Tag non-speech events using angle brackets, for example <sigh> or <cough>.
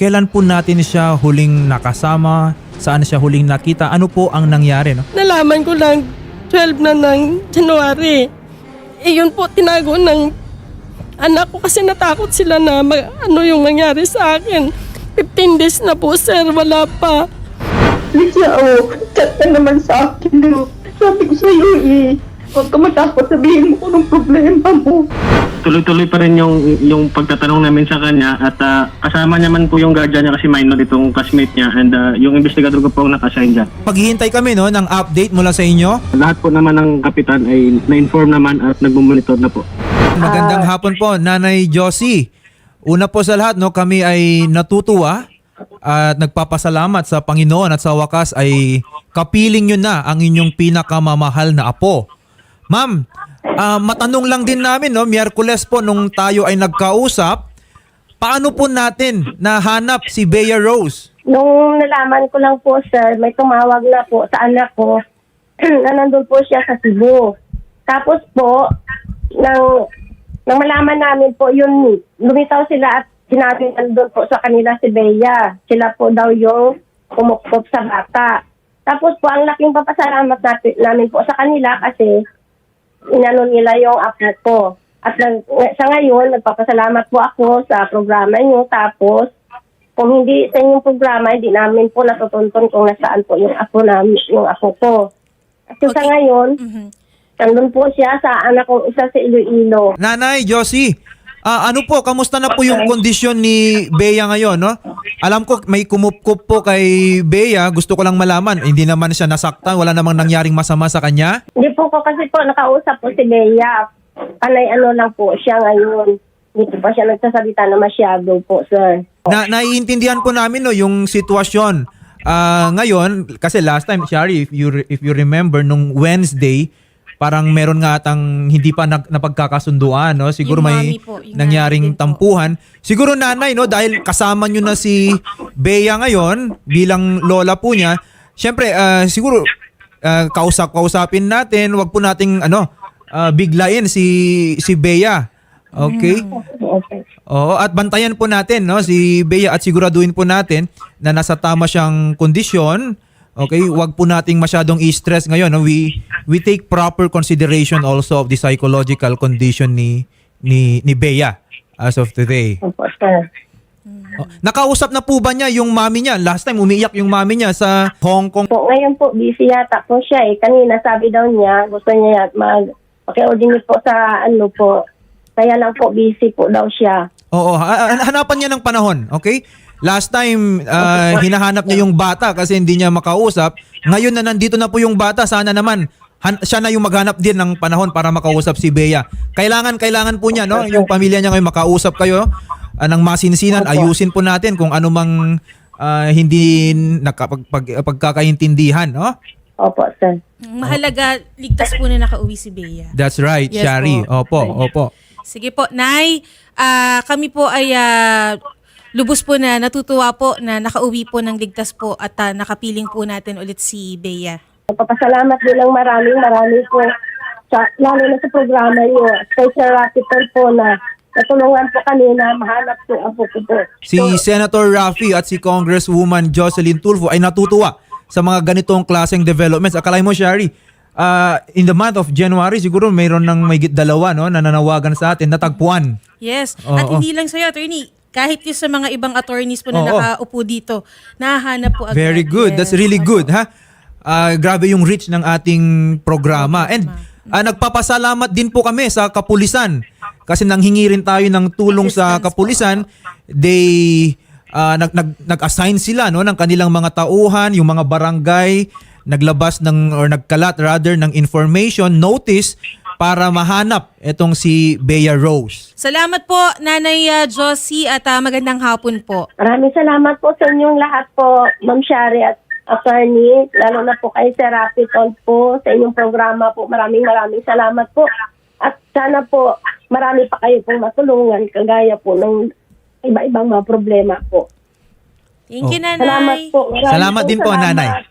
Kailan po natin siya huling nakasama? Saan siya huling nakita? Ano po ang nangyari? No? Nalaman ko lang 12 na ng January. Eh yun po tinago ng anak ko kasi natakot sila na mag- ano yung nangyari sa akin. 15 days na po sir, wala pa. Lydia, oh, chat ka naman sa akin. No? Sabi ko sa'yo eh, huwag ka matakot sabihin mo kung anong problema mo. tuloy-tuloy pa rin yung yung pagtatanong namin sa kanya at ah, kasama naman po yung guardian niya kasi minor itong classmate niya and ah, yung investigador ko po ang naka-assign dyan. Paghihintay kami no, ng update mula sa inyo. Lahat po naman ng kapitan ay na-inform naman at nagmumonitor na po. Magandang hapon po, Nanay Josie. Una po sa lahat, no, kami ay natutuwa at nagpapasalamat sa Panginoon at sa wakas ay kapiling nyo na ang inyong pinakamamahal na apo. Ma'am, ah, matanong lang din namin, no, Miyerkules po nung tayo ay nagkausap, paano po natin nahanap si Bea Rose? Nung nalaman ko lang po, sir, may tumawag na po sa anak ko <clears throat> na nandun po siya sa Cebu. Tapos po, nang, nang malaman namin po, yun, lumitaw sila at sinabi nandun po sa kanila si Bea. Sila po daw yung kumukpop sa bata. Tapos po, ang laking papasalamat natin, namin po sa kanila kasi inano nila yung apo ko. At nag, sa ngayon, nagpapasalamat po ako sa programa niyo. Tapos, kung hindi sa inyong programa, hindi namin po natutuntun kung nasaan po yung ako na yung ako ko. Kasi sa Okay. ngayon, Mhm. nandun po siya sa anak kong isa sa Iloilo. Nanay Josie, ah, ano po, kamusta na po yung kondisyon ni Bea ngayon, no? Alam ko may kumupkup po kay Bea, gusto ko lang malaman, hindi naman siya nasaktan, wala namang nangyaring masama sa kanya? Hindi po ko kasi po nakausap po si Bea. Panay ano lang po siya ngayon. Hindi po pa siya nagsasalita na masyado po, sir. Na naiintindihan po namin no yung sitwasyon. Ah, ngayon kasi last time, Shari, if you re- if you remember nung Wednesday, parang meron nga atang hindi pa nag, napagkakasunduan, no? Siguro Yung may mami po, yung nangyaring nanay din po. tampuhan. Siguro nanay, no, dahil kasama nyo na si Bea ngayon bilang lola po niya. Syempre, ah, siguro ah, kausap-kausapin natin, wag po nating ano, ah, biglayin si si Bea. Okay? Okay. Oo, at bantayan po natin no si Bea at siguraduhin po natin na nasa tama siyang kondisyon. Okay, wag po nating masyadong i-stress ngayon. No? We we take proper consideration also of the psychological condition ni ni ni Bea as of today. Opo, sir. Oh, nakausap na po ba niya yung mami niya? Last time umiiyak yung mami niya sa Hong Kong. Po, ngayon po, busy yata po siya eh. Kanina sabi daw niya, gusto niya mag pakiordinate po sa ano po. Kaya lang po, busy po daw siya. Oo, ha- ha- hanapan niya ng panahon, okay? Last time, ah, hinahanap niya yung bata kasi hindi niya makausap. Ngayon na nandito na po yung bata, sana naman han- siya na yung maghanap din ng panahon para makausap si Bea. Kailangan, kailangan po niya, no? Yung pamilya niya ngayon makausap kayo ah, ng masinsinan. Ayusin po natin kung ano mang ah, hindi nakapag, pag- pagkakaintindihan, no? Opo, sir. Mahalaga, ligtas po na nakauwi si Bea. That's right, Yes Shari. po. Opo, opo. Sige po, Nay. ah, kami po ay ah, lubos po na natutuwa po na nakauwi po ng ligtas po at ah, nakapiling po natin ulit si Bea. Papasalamat din ng maraming maraming po sa, lalo na sa programa niyo. Special Rapid po na natulungan po kami na mahanap po ang po po. Si Senator Raffy at si Congresswoman Jocelyn Tulfo ay natutuwa sa mga ganitong klaseng developments. Akalay mo, Shari, ah, in the month of January, siguro mayroon ng may dalawa no, na nanawagan sa atin, natagpuan. Yes. Oo. At hindi lang sa'yo, attorney. Kahit yung sa mga ibang attorneys po na Oo. nakaupo dito, nahahanap po agad. Very good. That's Yes. really good, ha? Ah, grabe yung reach ng ating programa. And ah, nagpapasalamat din po kami sa kapulisan kasi nanghingi rin tayo ng tulong sa Assistance po. kapulisan. They ah, nag, nag, nag-assign sila no ng kanilang mga tauhan, yung mga barangay, naglabas ng or nagkalat rather ng information notice para mahanap itong si Bea Rose. Salamat po, Nanay ah, Josie, at ah, magandang hapon po. Maraming salamat po sa inyong lahat po, Ma'am Shari at attorney, lalo na po kay Sir Rapitol po sa inyong programa po. Maraming maraming salamat po. At sana po marami pa kayo pong matulungan kagaya po ng iba-ibang mga problema po. Thank you, Oh. Nanay. Salamat po. Maraming Salamat din po, salamat. Nanay.